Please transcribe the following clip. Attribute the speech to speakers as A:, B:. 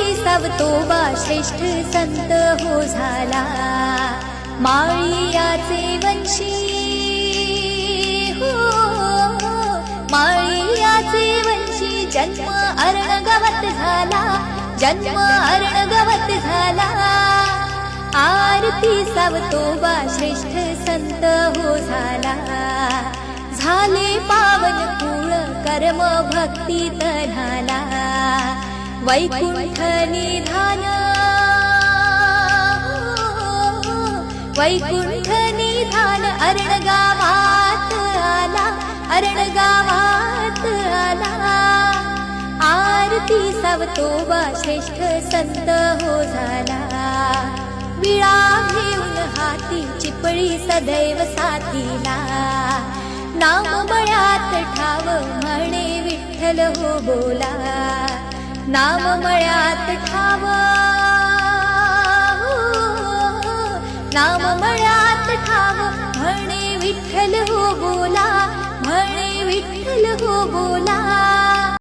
A: सब तोबा श्रेष्ठ संत हो झाला. माळियाचे वंशी. हो, हो, हो. माळियाचे वंशी. जन्म अरणगवत झाला. जन्म अरणगवत झाला. आरती सब तोबा श्रेष्ठ संत हो झाला. झाले पावन कुळ कर्म भक्ती तन्हाला वैकुंठ निधान वैकुंठ निधान अरण गावात आला अरण गावात आला। आरती सावतोबा श्रेष्ठ संत हो झाला। विळा घेऊन हाती चिपळी सदैव साथीला। नाम मळ्यात ठाव म्हणे विठ्ठल हो बोला नाम मळ्यात ठाव. नाम मळ्यात ठाव. म्हणे विठ्ठल हो बोला म्हणे विठ्ठल हो बोला.